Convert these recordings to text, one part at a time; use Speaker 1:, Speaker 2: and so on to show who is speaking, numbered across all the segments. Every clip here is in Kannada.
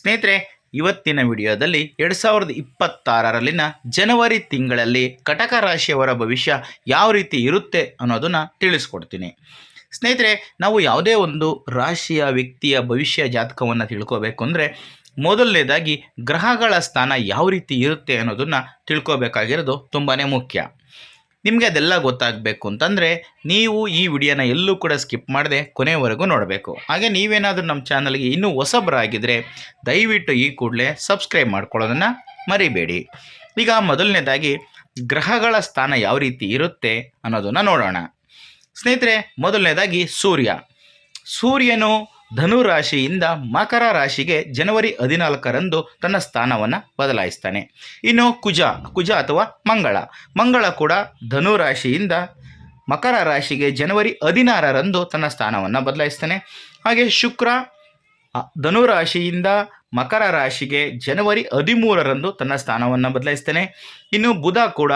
Speaker 1: ಸ್ನೇಹಿತರೆ, ಇವತ್ತಿನ ವಿಡಿಯೋದಲ್ಲಿ ಎರಡು ಸಾವಿರದ ಇಪ್ಪತ್ತಾರರಲ್ಲಿನ ಜನವರಿ ತಿಂಗಳಲ್ಲಿ ಕಟಕ ರಾಶಿಯವರ ಭವಿಷ್ಯ ಯಾವ ರೀತಿ ಇರುತ್ತೆ ಅನ್ನೋದನ್ನು ತಿಳಿಸ್ಕೊಡ್ತೀನಿ. ಸ್ನೇಹಿತರೆ, ನಾವು ಯಾವುದೇ ಒಂದು ರಾಶಿಯ ವ್ಯಕ್ತಿಯ ಭವಿಷ್ಯ ಜಾತಕವನ್ನು ತಿಳ್ಕೋಬೇಕು ಅಂದರೆ ಮೊದಲನೇದಾಗಿ ಗ್ರಹಗಳ ಸ್ಥಾನ ಯಾವ ರೀತಿ ಇರುತ್ತೆ ಅನ್ನೋದನ್ನು ತಿಳ್ಕೋಬೇಕಾಗಿರೋದು ತುಂಬಾ ಮುಖ್ಯ. ನಿಮಗೆ ಅದೆಲ್ಲ ಗೊತ್ತಾಗಬೇಕು ಅಂತಂದರೆ ನೀವು ಈ ವಿಡಿಯೋನ ಎಲ್ಲೂ ಕೂಡ ಸ್ಕಿಪ್ ಮಾಡದೆ ಕೊನೆವರೆಗೂ ನೋಡಬೇಕು. ಹಾಗೆ ನೀವೇನಾದರೂ ನಮ್ಮ ಚಾನಲ್ಗೆ ಇನ್ನೂ ಹೊಸಬರಾಗಿದ್ದರೆ ದಯವಿಟ್ಟು ಈ ಕೂಡಲೇ ಸಬ್ಸ್ಕ್ರೈಬ್ ಮಾಡ್ಕೊಳ್ಳೋದನ್ನು ಮರಿಬೇಡಿ. ಈಗ ಮೊದಲನೇದಾಗಿ ಗ್ರಹಗಳ ಸ್ಥಾನ ಯಾವ ರೀತಿ ಇರುತ್ತೆ ಅನ್ನೋದನ್ನು ನೋಡೋಣ. ಸ್ನೇಹಿತರೆ, ಮೊದಲನೇದಾಗಿ ಸೂರ್ಯ. ಸೂರ್ಯನು ಧನು ರಾಶಿಯಿಂದ ಮಕರ ರಾಶಿಗೆ ಜನವರಿ ಹದಿನಾಲ್ಕರಂದು ತನ್ನ ಸ್ಥಾನವನ್ನು ಬದಲಾಯಿಸ್ತಾನೆ. ಇನ್ನು ಕುಜ ಕುಜ ಅಥವಾ ಮಂಗಳ. ಮಂಗಳ ಕೂಡ ಧನು ರಾಶಿಯಿಂದ ಮಕರ ರಾಶಿಗೆ ಜನವರಿ ಹದಿನಾರರಂದು ತನ್ನ ಸ್ಥಾನವನ್ನು ಬದಲಾಯಿಸ್ತಾನೆ. ಹಾಗೆ ಶುಕ್ರ ಧನುರಾಶಿಯಿಂದ ಧನು ರಾಶಿಯಿಂದ ಮಕರ ರಾಶಿಗೆ ಜನವರಿ ಹದಿಮೂರರಂದು ತನ್ನ ಸ್ಥಾನವನ್ನು ಬದಲಾಯಿಸ್ತಾನೆ. ಇನ್ನು ಬುಧ ಕೂಡ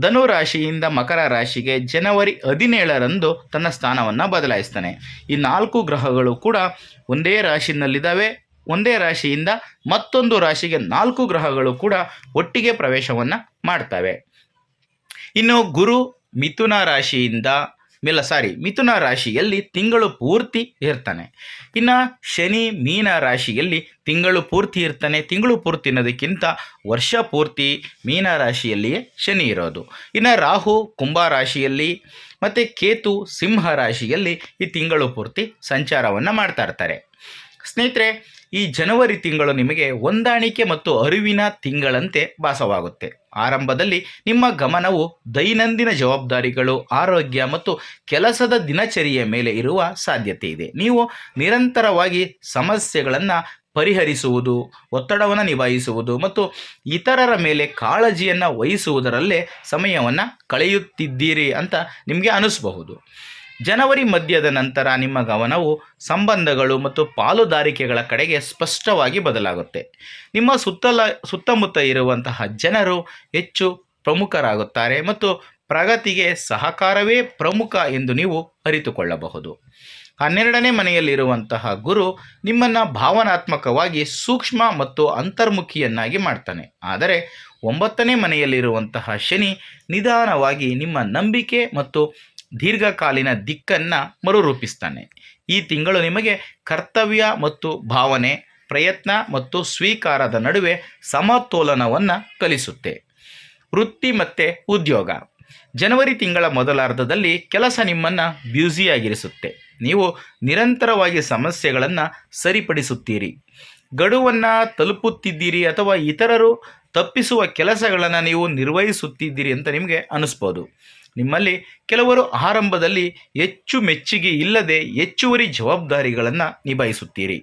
Speaker 1: ಧನು ರಾಶಿಯಿಂದ ಮಕರ ರಾಶಿಗೆ ಜನವರಿ ಹದಿನೇಳರಂದು ತನ್ನ ಸ್ಥಾನವನ್ನು ಬದಲಾಯಿಸ್ತಾನೆ. ಈ ನಾಲ್ಕು ಗ್ರಹಗಳು ಕೂಡ ಒಂದೇ ರಾಶಿನಲ್ಲಿದ್ದಾವೆ. ಒಂದೇ ರಾಶಿಯಿಂದ ಮತ್ತೊಂದು ರಾಶಿಗೆ ನಾಲ್ಕು ಗ್ರಹಗಳು ಕೂಡ ಒಟ್ಟಿಗೆ ಪ್ರವೇಶವನ್ನು ಮಾಡ್ತವೆ. ಇನ್ನು ಗುರು ಮಿಥುನ ರಾಶಿಯಿಂದ ಮಿಲ್ಲ ಸಾರಿ ಮಿಥುನ ರಾಶಿಯಲ್ಲಿ ತಿಂಗಳು ಪೂರ್ತಿ ಇರ್ತಾನೆ. ಇನ್ನು ಶನಿ ಮೀನ ರಾಶಿಯಲ್ಲಿ ತಿಂಗಳು ಪೂರ್ತಿ ಇರ್ತಾನೆ. ತಿಂಗಳು ಪೂರ್ತಿ ಅನ್ನೋದಕ್ಕಿಂತ ವರ್ಷ ಪೂರ್ತಿ ಮೀನ ರಾಶಿಯಲ್ಲಿಯೇ ಶನಿ ಇರೋದು. ಇನ್ನು ರಾಹು ಕುಂಭ ರಾಶಿಯಲ್ಲಿ ಮತ್ತು ಕೇತು ಸಿಂಹ ರಾಶಿಯಲ್ಲಿ ಈ ತಿಂಗಳು ಪೂರ್ತಿ ಸಂಚಾರವನ್ನು ಮಾಡ್ತಾ ಇರ್ತಾರೆ. ಸ್ನೇಹಿತರೆ, ಈ ಜನವರಿ ತಿಂಗಳು ನಿಮಗೆ ಹೊಂದಾಣಿಕೆ ಮತ್ತು ಅರಿವಿನ ತಿಂಗಳಂತೆ ಭಾಸವಾಗುತ್ತೆ. ಆರಂಭದಲ್ಲಿ ನಿಮ್ಮ ಗಮನವು ದೈನಂದಿನ ಜವಾಬ್ದಾರಿಗಳು, ಆರೋಗ್ಯ ಮತ್ತು ಕೆಲಸದ ದಿನಚರಿಯ ಮೇಲೆ ಇರುವ ಸಾಧ್ಯತೆ ಇದೆ. ನೀವು ನಿರಂತರವಾಗಿ ಸಮಸ್ಯೆಗಳನ್ನು ಪರಿಹರಿಸುವುದು, ಒತ್ತಡವನ್ನು ನಿಭಾಯಿಸುವುದು ಮತ್ತು ಇತರರ ಮೇಲೆ ಕಾಳಜಿಯನ್ನು ವಹಿಸುವುದರಲ್ಲೇ ಸಮಯವನ್ನು ಕಳೆಯುತ್ತಿದ್ದೀರಿ ಅಂತ ನಿಮಗೆ ಅನಿಸಬಹುದು. ಜನವರಿ ಮಧ್ಯದ ನಂತರ ನಿಮ್ಮ ಗಮನವು ಸಂಬಂಧಗಳು ಮತ್ತು ಪಾಲುದಾರಿಕೆಗಳ ಕಡೆಗೆ ಸ್ಪಷ್ಟವಾಗಿ ಬದಲಾಗುತ್ತೆ. ನಿಮ್ಮ ಸುತ್ತಲ, ಸುತ್ತಮುತ್ತ ಇರುವಂತಹ ಜನರು ಹೆಚ್ಚು ಪ್ರಮುಖರಾಗುತ್ತಾರೆ ಮತ್ತು ಪ್ರಗತಿಗೆ ಸಹಕಾರವೇ ಪ್ರಮುಖ ಎಂದು ನೀವು ಅರಿತುಕೊಳ್ಳಬಹುದು. ಹನ್ನೆರಡನೇ ಮನೆಯಲ್ಲಿರುವಂತಹ ಗುರು ನಿಮ್ಮನ್ನು ಭಾವನಾತ್ಮಕವಾಗಿ ಸೂಕ್ಷ್ಮ ಮತ್ತು ಅಂತರ್ಮುಖಿಯನ್ನಾಗಿ ಮಾಡ್ತಾನೆ. ಆದರೆ ಒಂಬತ್ತನೇ ಮನೆಯಲ್ಲಿರುವಂತಹ ಶನಿ ನಿಧಾನವಾಗಿ ನಿಮ್ಮ ನಂಬಿಕೆ ಮತ್ತು ದೀರ್ಘಕಾಲೀನ ದಿಕ್ಕನ್ನು ಮರುರೂಪಿಸ್ತಾನೆ. ಈ ತಿಂಗಳು ನಿಮಗೆ ಕರ್ತವ್ಯ ಮತ್ತು ಭಾವನೆ, ಪ್ರಯತ್ನ ಮತ್ತು ಸ್ವೀಕಾರದ ನಡುವೆ ಸಮತೋಲನವನ್ನು ಕಲಿಸುತ್ತೆ. ವೃತ್ತಿ ಮತ್ತು ಉದ್ಯೋಗ. ಜನವರಿ ತಿಂಗಳ ಮೊದಲಾರ್ಧದಲ್ಲಿ ಕೆಲಸ ನಿಮ್ಮನ್ನು ಬ್ಯುಸಿಯಾಗಿರಿಸುತ್ತೆ. ನೀವು ನಿರಂತರವಾಗಿ ಸಮಸ್ಯೆಗಳನ್ನು ಸರಿಪಡಿಸುತ್ತೀರಿ. ಗಡುವನ್ನು ತಲುಪುತ್ತಿದ್ದೀರಿ ಅಥವಾ ಇತರರು ತಪ್ಪಿಸುವ ಕೆಲಸಗಳನ್ನು ನೀವು ನಿರ್ವಹಿಸುತ್ತಿದ್ದೀರಿ ಅಂತ ನಿಮಗೆ ಅನಿಸ್ಬೋದು. ನಿಮ್ಮಲ್ಲಿ ಕೆಲವರು ಆರಂಭದಲ್ಲಿ ಹೆಚ್ಚು ಮೆಚ್ಚುಗೆ ಇಲ್ಲದೆ ಹೆಚ್ಚುವರಿ ಜವಾಬ್ದಾರಿಗಳನ್ನು ನಿಭಾಯಿಸುತ್ತೀರಿ.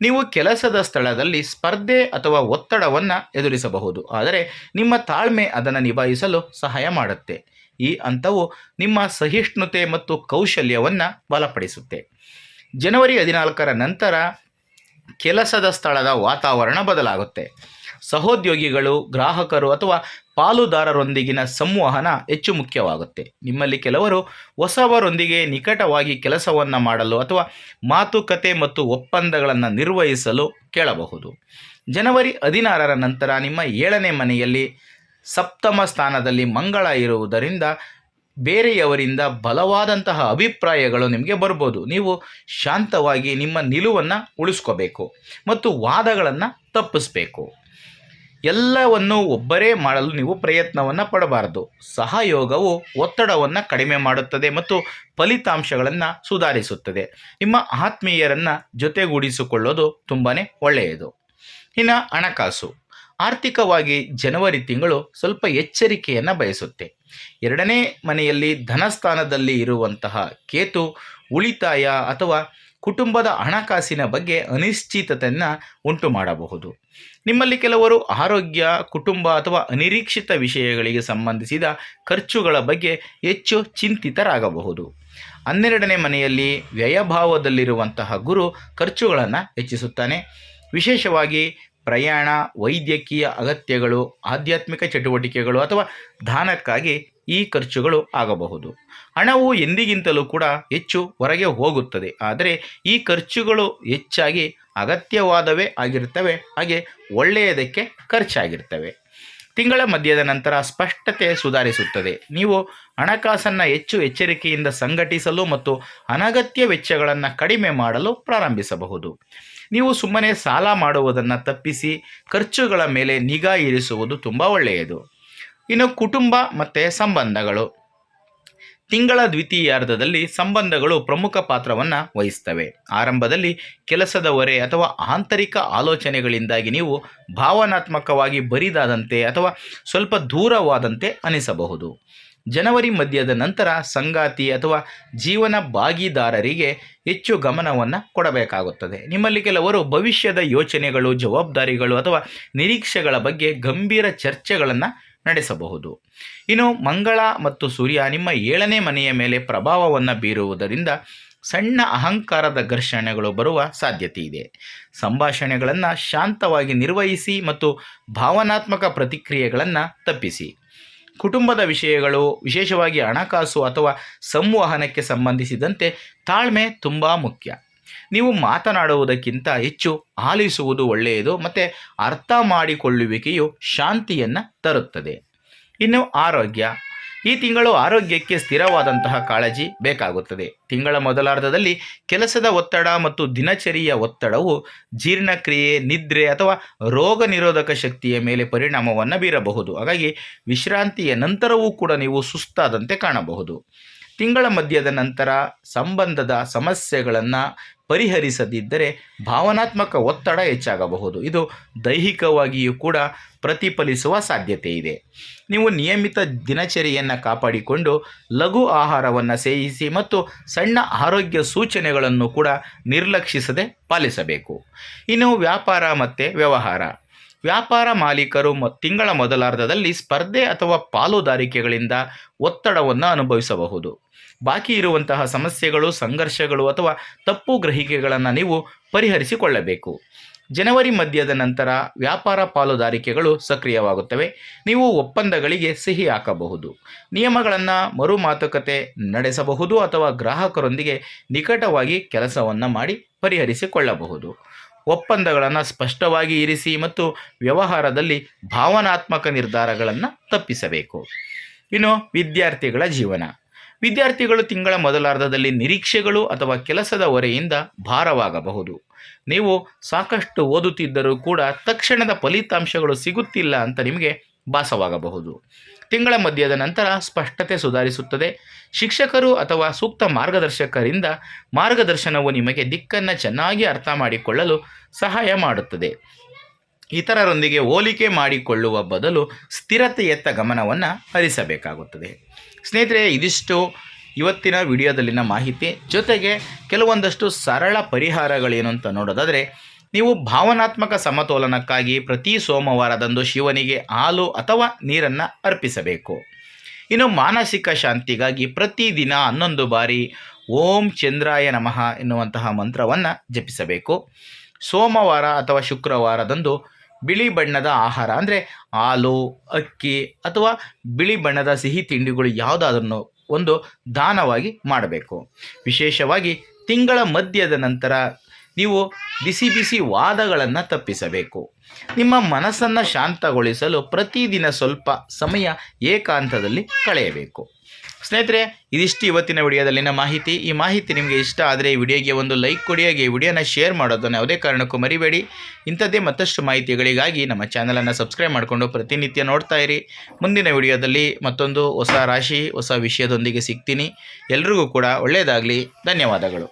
Speaker 1: ನೀವು ಕೆಲಸದ ಸ್ಥಳದಲ್ಲಿ ಸ್ಪರ್ಧೆ ಅಥವಾ ಒತ್ತಡವನ್ನು ಎದುರಿಸಬಹುದು. ಆದರೆ ನಿಮ್ಮ ತಾಳ್ಮೆ ಅದನ್ನು ನಿಭಾಯಿಸಲು ಸಹಾಯ ಮಾಡುತ್ತೆ. ಈ ಹಂತವು ನಿಮ್ಮ ಸಹಿಷ್ಣುತೆ ಮತ್ತು ಕೌಶಲ್ಯವನ್ನು ಬಲಪಡಿಸುತ್ತೆ. ಜನವರಿ ಹದಿನಾಲ್ಕರ ನಂತರ ಕೆಲಸದ ಸ್ಥಳದ ವಾತಾವರಣ ಬದಲಾಗುತ್ತೆ. ಸಹೋದ್ಯೋಗಿಗಳು, ಗ್ರಾಹಕರು ಅಥವಾ ಪಾಲುದಾರರೊಂದಿಗಿನ ಸಂವಹನ ಹೆಚ್ಚು ಮುಖ್ಯವಾಗುತ್ತೆ. ನಿಮ್ಮಲ್ಲಿ ಕೆಲವರು ಹೊಸವರೊಂದಿಗೆ ನಿಕಟವಾಗಿ ಕೆಲಸವನ್ನು ಮಾಡಲು ಅಥವಾ ಮಾತುಕತೆ ಮತ್ತು ಒಪ್ಪಂದಗಳನ್ನು ನಿರ್ವಹಿಸಲು ಕೇಳಬಹುದು. ಜನವರಿ ಹದಿನಾರರ ನಂತರ ನಿಮ್ಮ ಏಳನೇ ಮನೆಯಲ್ಲಿ ಸಪ್ತಮ ಸ್ಥಾನದಲ್ಲಿ ಮಂಗಳ ಇರುವುದರಿಂದ ಬೇರೆಯವರಿಂದ ಬಲವಾದಂತಹ ಅಭಿಪ್ರಾಯಗಳು ನಿಮಗೆ ಬರ್ಬೋದು. ನೀವು ಶಾಂತವಾಗಿ ನಿಮ್ಮ ನಿಲುವನ್ನು ಉಳಿಸ್ಕೋಬೇಕು ಮತ್ತು ವಾದಗಳನ್ನು ತಪ್ಪಿಸಬೇಕು. ಎಲ್ಲವನ್ನು ಒಬ್ಬರೇ ಮಾಡಲು ನೀವು ಪ್ರಯತ್ನವನ್ನು ಪಡಬಾರದು. ಸಹಯೋಗವು ಒತ್ತಡವನ್ನು ಕಡಿಮೆ ಮಾಡುತ್ತದೆ ಮತ್ತು ಫಲಿತಾಂಶಗಳನ್ನು ಸುಧಾರಿಸುತ್ತದೆ. ನಿಮ್ಮ ಆತ್ಮೀಯರನ್ನು ಜೊತೆಗೂಡಿಸಿಕೊಳ್ಳೋದು ತುಂಬಾ ಒಳ್ಳೆಯದು. ಇನ್ನು ಹಣಕಾಸು. ಆರ್ಥಿಕವಾಗಿ ಜನವರಿ ತಿಂಗಳು ಸ್ವಲ್ಪ ಎಚ್ಚರಿಕೆಯನ್ನು ಬಯಸುತ್ತೆ. ಎರಡನೇ ಮನೆಯಲ್ಲಿ ಧನಸ್ಥಾನದಲ್ಲಿ ಇರುವಂತಹ ಕೇತು, ಉಳಿತಾಯ ಅಥವಾ ಕುಟುಂಬದ ಹಣಕಾಸಿನ ಬಗ್ಗೆ ಅನಿಶ್ಚಿತತೆಯನ್ನು ಉಂಟು ಮಾಡಬಹುದು ನಿಮ್ಮಲ್ಲಿ ಕೆಲವರು ಆರೋಗ್ಯ, ಕುಟುಂಬ ಅಥವಾ ಅನಿರೀಕ್ಷಿತ ವಿಷಯಗಳಿಗೆ ಸಂಬಂಧಿಸಿದ ಖರ್ಚುಗಳ ಬಗ್ಗೆ ಹೆಚ್ಚು ಚಿಂತಿತರಾಗಬಹುದು. ಹನ್ನೆರಡನೇ ಮನೆಯಲ್ಲಿ ವ್ಯಯಭಾವದಲ್ಲಿರುವಂತಹ ಗುರು ಖರ್ಚುಗಳನ್ನು ಹೆಚ್ಚಿಸುತ್ತಾನೆ. ವಿಶೇಷವಾಗಿ ಪ್ರಯಾಣ, ವೈದ್ಯಕೀಯ ಅಗತ್ಯಗಳು, ಆಧ್ಯಾತ್ಮಿಕ ಚಟುವಟಿಕೆಗಳು ಅಥವಾ ದಾನಕ್ಕಾಗಿ ಈ ಖರ್ಚುಗಳು ಆಗಬಹುದು. ಹಣವು ಎಂದಿಗಿಂತಲೂ ಕೂಡ ಹೆಚ್ಚು ಹೊರಗೆ ಹೋಗುತ್ತದೆ. ಆದರೆ ಈ ಖರ್ಚುಗಳು ಹೆಚ್ಚಾಗಿ ಅಗತ್ಯವಾದವೇ ಆಗಿರ್ತವೆ ಹಾಗೆ ಒಳ್ಳೆಯದಕ್ಕೆ ಖರ್ಚಾಗಿರ್ತವೆ ತಿಂಗಳ ಮಧ್ಯದ ನಂತರ ಸ್ಪಷ್ಟತೆ ಸುಧಾರಿಸುತ್ತದೆ. ನೀವು ಹಣಕಾಸನ್ನು ಹೆಚ್ಚು ಎಚ್ಚರಿಕೆಯಿಂದ ಸಂಘಟಿಸಲು ಮತ್ತು ಅನಗತ್ಯ ವೆಚ್ಚಗಳನ್ನು ಕಡಿಮೆ ಮಾಡಲು ಪ್ರಾರಂಭಿಸಬಹುದು. ನೀವು ಸುಮ್ಮನೆ ಸಾಲ ಮಾಡುವುದನ್ನು ತಪ್ಪಿಸಿ ಖರ್ಚುಗಳ ಮೇಲೆ ನಿಗಾ ಇರಿಸುವುದು ತುಂಬ ಒಳ್ಳೆಯದು. ಇನ್ನು ಕುಟುಂಬ ಮತ್ತು ಸಂಬಂಧಗಳು. ತಿಂಗಳ ದ್ವಿತೀಯಾರ್ಧದಲ್ಲಿ ಸಂಬಂಧಗಳು ಪ್ರಮುಖ ಪಾತ್ರವನ್ನು ವಹಿಸ್ತವೆ. ಆರಂಭದಲ್ಲಿ ಕೆಲಸದ ಹೊರೆ ಅಥವಾ ಆಂತರಿಕ ಆಲೋಚನೆಗಳಿಂದಾಗಿ ನೀವು ಭಾವನಾತ್ಮಕವಾಗಿ ಬರಿದಾದಂತೆ ಅಥವಾ ಸ್ವಲ್ಪ ದೂರವಾದಂತೆ ಅನಿಸಬಹುದು. ಜನವರಿ ಮಧ್ಯದ ನಂತರ ಸಂಗಾತಿ ಅಥವಾ ಜೀವನ ಭಾಗಿದಾರರಿಗೆ ಹೆಚ್ಚು ಗಮನವನ್ನು ಕೊಡಬೇಕಾಗುತ್ತದೆ. ನಿಮ್ಮಲ್ಲಿ ಕೆಲವರು ಭವಿಷ್ಯದ ಯೋಚನೆಗಳು, ಜವಾಬ್ದಾರಿಗಳು ಅಥವಾ ನಿರೀಕ್ಷೆಗಳ ಬಗ್ಗೆ ಗಂಭೀರ ಚರ್ಚೆಗಳನ್ನು ನಡೆಸಬಹುದು. ಇನ್ನು ಮಂಗಳ ಮತ್ತು ಸೂರ್ಯ ನಿಮ್ಮ ಏಳನೇ ಮನೆಯ ಮೇಲೆ ಪ್ರಭಾವವನ್ನು ಬೀರುವುದರಿಂದ ಸಣ್ಣ ಅಹಂಕಾರದ ಘರ್ಷಣೆಗಳು ಬರುವ ಸಾಧ್ಯತೆ ಇದೆ. ಸಂಭಾಷಣೆಗಳನ್ನು ಶಾಂತವಾಗಿ ನಿರ್ವಹಿಸಿ ಮತ್ತು ಭಾವನಾತ್ಮಕ ಪ್ರತಿಕ್ರಿಯೆಗಳನ್ನು ತಪ್ಪಿಸಿ. ಕುಟುಂಬದ ವಿಷಯಗಳು, ವಿಶೇಷವಾಗಿ ಹಣಕಾಸು ಅಥವಾ ಸಂವಹನಕ್ಕೆ ಸಂಬಂಧಿಸಿದಂತೆ ತಾಳ್ಮೆ ತುಂಬ ಮುಖ್ಯ. ನೀವು ಮಾತನಾಡುವುದಕ್ಕಿಂತ ಹೆಚ್ಚು ಆಲಿಸುವುದು ಒಳ್ಳೆಯದು, ಮತ್ತು ಅರ್ಥ ಮಾಡಿಕೊಳ್ಳುವಿಕೆಯು ಶಾಂತಿಯನ್ನು ತರುತ್ತದೆ. ಇನ್ನು ಆರೋಗ್ಯ. ಈ ತಿಂಗಳು ಆರೋಗ್ಯಕ್ಕೆ ಸ್ಥಿರವಾದಂತಹ ಕಾಳಜಿ ಬೇಕಾಗುತ್ತದೆ. ತಿಂಗಳ ಮೊದಲಾರ್ಧದಲ್ಲಿ ಕೆಲಸದ ಒತ್ತಡ ಮತ್ತು ದಿನಚರಿಯ ಒತ್ತಡವು ಜೀರ್ಣಕ್ರಿಯೆ, ನಿದ್ರೆ ಅಥವಾ ರೋಗ ನಿರೋಧಕ ಶಕ್ತಿಯ ಮೇಲೆ ಪರಿಣಾಮವನ್ನು ಬೀರಬಹುದು. ಹಾಗಾಗಿ ವಿಶ್ರಾಂತಿಯ ನಂತರವೂ ಕೂಡ ನೀವು ಸುಸ್ತಾದಂತೆ ಕಾಣಬಹುದು. ತಿಂಗಳ ಮಧ್ಯದ ನಂತರ ಸಂಬಂಧದ ಸಮಸ್ಯೆಗಳನ್ನು ಪರಿಹರಿಸದಿದ್ದರೆ ಭಾವನಾತ್ಮಕ ಒತ್ತಡ ಹೆಚ್ಚಾಗಬಹುದು. ಇದು ದೈಹಿಕವಾಗಿಯೂ ಕೂಡ ಪ್ರತಿಫಲಿಸುವ ಸಾಧ್ಯತೆ ಇದೆ. ನೀವು ನಿಯಮಿತ ದಿನಚರಿಯನ್ನು ಕಾಪಾಡಿಕೊಂಡು ಲಘು ಆಹಾರವನ್ನು ಸೇವಿಸಿ ಮತ್ತು ಸಣ್ಣ ಆರೋಗ್ಯ ಸೂಚನೆಗಳನ್ನು ಕೂಡ ನಿರ್ಲಕ್ಷಿಸದೆ ಪಾಲಿಸಬೇಕು. ಇನ್ನು ವ್ಯಾಪಾರ ಮತ್ತು ವ್ಯವಹಾರ. ವ್ಯಾಪಾರ ಮಾಲೀಕರು ಮ, ತಿಂಗಳ ಮೊದಲಾರ್ಧದಲ್ಲಿ ಸ್ಪರ್ಧೆ ಅಥವಾ ಪಾಲುದಾರಿಕೆಗಳಿಂದ ಒತ್ತಡವನ್ನು ಅನುಭವಿಸಬಹುದು. ಬಾಕಿ ಇರುವಂತಹ ಸಮಸ್ಯೆಗಳು, ಸಂಘರ್ಷಗಳು ಅಥವಾ ತಪ್ಪು ಗ್ರಹಿಕೆಗಳನ್ನು ನೀವು ಪರಿಹರಿಸಿಕೊಳ್ಳಬೇಕು. ಜನವರಿ ಮಧ್ಯದ ನಂತರ ವ್ಯಾಪಾರ ಪಾಲುದಾರಿಕೆಗಳು ಸಕ್ರಿಯವಾಗುತ್ತವೆ. ನೀವು ಒಪ್ಪಂದಗಳಿಗೆ ಸಿಹಿ ಹಾಕಬಹುದು. ನಿಯಮಗಳನ್ನು ಮರು ಮಾತುಕತೆ ನಡೆಸಬಹುದು ಅಥವಾ ಗ್ರಾಹಕರೊಂದಿಗೆ ನಿಕಟವಾಗಿ ಕೆಲಸವನ್ನು ಮಾಡಿ ಪರಿಹರಿಸಿಕೊಳ್ಳಬಹುದು. ಒಪ್ಪಂದಗಳನ್ನು ಸ್ಪಷ್ಟವಾಗಿ ಇರಿಸಿ ಮತ್ತು ವ್ಯವಹಾರದಲ್ಲಿ ಭಾವನಾತ್ಮಕ ನಿರ್ಧಾರಗಳನ್ನು ತಪ್ಪಿಸಬೇಕು. ಇನ್ನು ವಿದ್ಯಾರ್ಥಿಗಳ ಜೀವನ. ವಿದ್ಯಾರ್ಥಿಗಳು ತಿಂಗಳ ಮೊದಲಾರ್ಧದಲ್ಲಿ ನಿರೀಕ್ಷೆಗಳು ಅಥವಾ ಕೆಲಸದ ಹೊರೆಯಿಂದ ಭಾರವಾಗಬಹುದು. ನೀವು ಸಾಕಷ್ಟು ಓದುತ್ತಿದ್ದರೂ ಕೂಡ ತಕ್ಷಣದ ಫಲಿತಾಂಶಗಳು ಸಿಗುತ್ತಿಲ್ಲ ಅಂತ ನಿಮಗೆ ಭಾಸವಾಗಬಹುದು. ತಿಂಗಳ ಮಧ್ಯದ ನಂತರ ಸ್ಪಷ್ಟತೆ ಸುಧಾರಿಸುತ್ತದೆ. ಶಿಕ್ಷಕರು ಅಥವಾ ಸೂಕ್ತ ಮಾರ್ಗದರ್ಶಕರಿಂದ ಮಾರ್ಗದರ್ಶನವು ನಿಮಗೆ ದಿಕ್ಕನ್ನು ಚೆನ್ನಾಗಿ ಅರ್ಥ ಮಾಡಿಕೊಳ್ಳಲು ಸಹಾಯ ಮಾಡುತ್ತದೆ. ಇತರರೊಂದಿಗೆ ಹೋಲಿಕೆ ಮಾಡಿಕೊಳ್ಳುವ ಬದಲು ಸ್ಥಿರತೆಯತ್ತ ಗಮನವನ್ನು ಹರಿಸಬೇಕಾಗುತ್ತದೆ. ಸ್ನೇಹಿತರೆ, ಇದಿಷ್ಟು ಇವತ್ತಿನ ವಿಡಿಯೋದಲ್ಲಿನ ಮಾಹಿತಿ. ಜೊತೆಗೆ ಕೆಲವೊಂದಷ್ಟು ಸರಳ ಪರಿಹಾರಗಳೇನು ಅಂತ ನೋಡೋದಾದರೆ, ನೀವು ಭಾವನಾತ್ಮಕ ಸಮತೋಲನಕ್ಕಾಗಿ ಪ್ರತಿ ಸೋಮವಾರದಂದು ಶಿವನಿಗೆ ಹಾಲು ಅಥವಾ ನೀರನ್ನು ಅರ್ಪಿಸಬೇಕು. ಇನ್ನು ಮಾನಸಿಕ ಶಾಂತಿಗಾಗಿ ಪ್ರತಿದಿನ ಹನ್ನೊಂದು ಬಾರಿ ಓಂ ಚಂದ್ರಾಯ ನಮಃ ಎನ್ನುವಂತಹ ಮಂತ್ರವನ್ನು ಜಪಿಸಬೇಕು. ಸೋಮವಾರ ಅಥವಾ ಶುಕ್ರವಾರದಂದು ಬಿಳಿ ಬಣ್ಣದ ಆಹಾರ, ಅಂದರೆ ಹಾಲು, ಅಕ್ಕಿ ಅಥವಾ ಬಿಳಿ ಬಣ್ಣದ ಸಿಹಿ ತಿಂಡಿಗಳು ಯಾವುದಾದ್ರೂ ಒಂದು ದಾನವಾಗಿ ಮಾಡಬೇಕು. ವಿಶೇಷವಾಗಿ ತಿಂಗಳ ಮಧ್ಯದ ನಂತರ ನೀವು ಬಿಸಿ ಬಿಸಿ ವಾದಗಳನ್ನು ತಪ್ಪಿಸಬೇಕು. ನಿಮ್ಮ ಮನಸ್ಸನ್ನು ಶಾಂತಗೊಳಿಸಲು ಪ್ರತಿದಿನ ಸ್ವಲ್ಪ ಸಮಯ ಏಕಾಂತದಲ್ಲಿ ಕಳೆಯಬೇಕು. ಸ್ನೇಹಿತರೆ, ಇದಿಷ್ಟು ಇವತ್ತಿನ ವಿಡಿಯೋದಲ್ಲಿನ ಮಾಹಿತಿ. ಈ ಮಾಹಿತಿ ನಿಮಗೆ ಇಷ್ಟ ಆದರೆ ಈ ವಿಡಿಯೋಗೆ ಒಂದು ಲೈಕ್ ಕೊಡಿ, ಹಾಗೆ ಈ ವಿಡಿಯೋನ ಶೇರ್ ಮಾಡೋದನ್ನು ಯಾವುದೇ ಕಾರಣಕ್ಕೂ ಮರಿಬೇಡಿ. ಇಂಥದ್ದೇ ಮತ್ತಷ್ಟು ಮಾಹಿತಿಗಳಿಗಾಗಿ ನಮ್ಮ ಚಾನಲನ್ನು ಸಬ್ಸ್ಕ್ರೈಬ್ ಮಾಡಿಕೊಂಡು ಪ್ರತಿನಿತ್ಯ ನೋಡ್ತಾ ಇರಿ. ಮುಂದಿನ ವಿಡಿಯೋದಲ್ಲಿ ಮತ್ತೊಂದು ಹೊಸ ರಾಶಿ, ಹೊಸ ವಿಷಯದೊಂದಿಗೆ ಸಿಗ್ತೀನಿ. ಎಲ್ರಿಗೂ ಕೂಡ ಒಳ್ಳೆಯದಾಗಲಿ. ಧನ್ಯವಾದಗಳು.